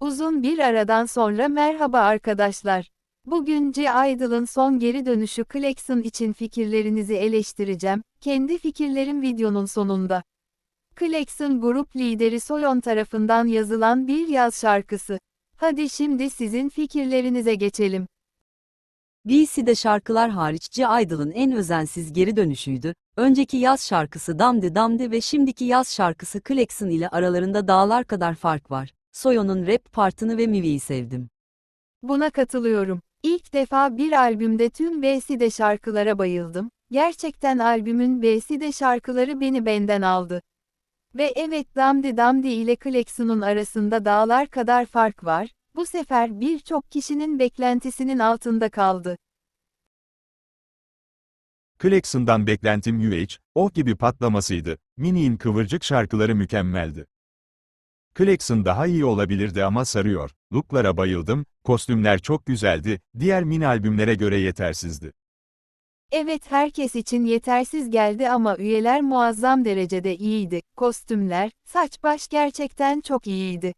Uzun bir aradan sonra merhaba arkadaşlar. Bugün C. Idol'ın son geri dönüşü Clarkson için fikirlerinizi eleştireceğim, kendi fikirlerim videonun sonunda. Clarkson grup lideri Soyon tarafından yazılan bir yaz şarkısı. Hadi şimdi sizin fikirlerinize geçelim. BC'de şarkılar hariç C. Idol'ın en özensiz geri dönüşüydü. Önceki yaz şarkısı Damdi Damdi ve şimdiki yaz şarkısı Clarkson ile aralarında dağlar kadar fark var. Soyo'nun rap partını ve Mivi'yi sevdim. Buna katılıyorum. İlk defa bir albümde tüm B'si şarkılara bayıldım. Gerçekten albümün B'si şarkıları beni benden aldı. Ve evet Damdi Damdi ile Clarkson'un arasında dağlar kadar fark var, bu sefer birçok kişinin beklentisinin altında kaldı. Clarkson'dan beklentim UH, oh gibi patlamasıydı. Mini'nin kıvırcık şarkıları mükemmeldi. Clarkson daha iyi olabilirdi ama sarıyor. Looklara bayıldım, kostümler çok güzeldi, diğer mini albümlere göre yetersizdi. Evet herkes için yetersiz geldi ama üyeler muazzam derecede iyiydi. Kostümler, saç baş gerçekten çok iyiydi.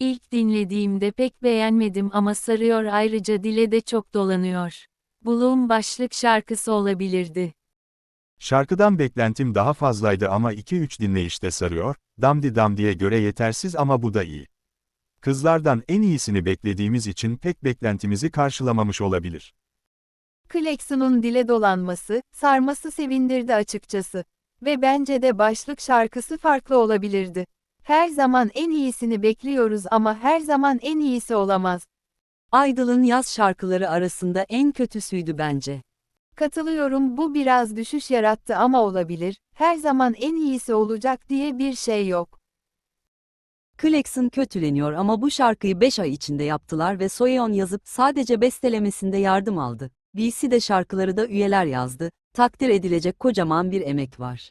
İlk dinlediğimde pek beğenmedim ama sarıyor ayrıca dile de çok dolanıyor. Bulum başlık şarkısı olabilirdi. Şarkıdan beklentim daha fazlaydı ama 2-3 dinleyişte sarıyor, Damdi Damdi'ye göre yetersiz ama bu da iyi. Kızlardan en iyisini beklediğimiz için pek beklentimizi karşılamamış olabilir. Clarkson'un dile dolanması, sarması sevindirdi açıkçası. Ve bence de başlık şarkısı farklı olabilirdi. Her zaman en iyisini bekliyoruz ama her zaman en iyisi olamaz. Idol'ın yaz şarkıları arasında en kötüsüydü bence. Katılıyorum bu biraz düşüş yarattı ama olabilir, her zaman en iyisi olacak diye bir şey yok. Clarkson kötüleniyor ama bu şarkıyı 5 ay içinde yaptılar ve Soyeon yazıp sadece bestelemesinde yardım aldı. BC'de şarkıları da üyeler yazdı. Takdir edilecek kocaman bir emek var.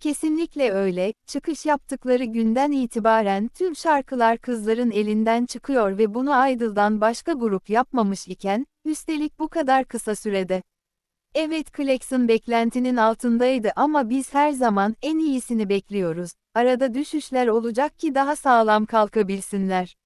Kesinlikle öyle, çıkış yaptıkları günden itibaren tüm şarkılar kızların elinden çıkıyor ve bunu Idol'dan başka grup yapmamış iken, üstelik bu kadar kısa sürede. Evet Clarkson beklentinin altındaydı ama biz her zaman en iyisini bekliyoruz. Arada düşüşler olacak ki daha sağlam kalkabilsinler.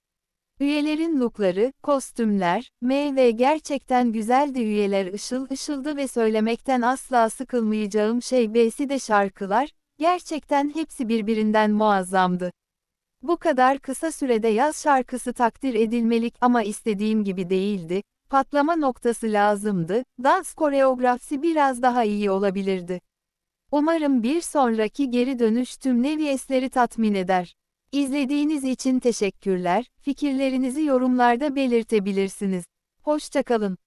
Üyelerin lookları, kostümler, meyve gerçekten güzeldi üyeler ışıl ışıldı ve söylemekten asla sıkılmayacağım şey B'si de şarkılar, gerçekten hepsi birbirinden muazzamdı. Bu kadar kısa sürede yaz şarkısı takdir edilmelik ama istediğim gibi değildi, patlama noktası lazımdı, dans koreografisi biraz daha iyi olabilirdi. Umarım bir sonraki geri dönüş tüm neviyesleri tatmin eder. İzlediğiniz için teşekkürler, fikirlerinizi yorumlarda belirtebilirsiniz. Hoşçakalın.